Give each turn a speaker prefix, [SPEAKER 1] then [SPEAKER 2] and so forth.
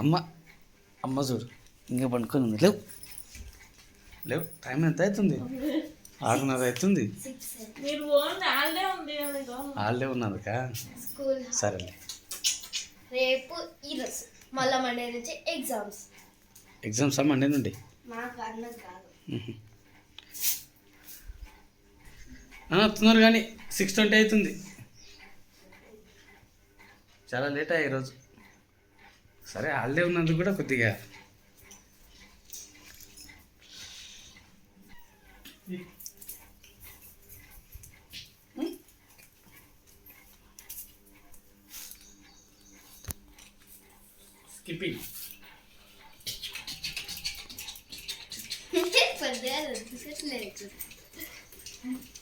[SPEAKER 1] అమ్మ అమ్మ చూడు ఇంకా పండుకొని ఉంది. లేవు. లేవు. టైం ఎంత అవుతుంది? ఆరున్నర అవుతుంది.
[SPEAKER 2] వాళ్ళే
[SPEAKER 1] ఉన్నదికా?
[SPEAKER 3] స్కూల్.
[SPEAKER 1] సరేలే.
[SPEAKER 3] రేపు ఈరోజు మళ్ళా మండే నుంచి ఎగ్జామ్స్.
[SPEAKER 1] ఎగ్జామ్స్ మండే నుండి? వస్తున్నారు కానీ సిక్స్ ట్వంటీ అవుతుంది. చాలా లేట్ అయ్యి ఈరోజు. సరే హాలిడే ఉన్నందుకు కూడా కొద్దిగా. స్కిప్పింగ్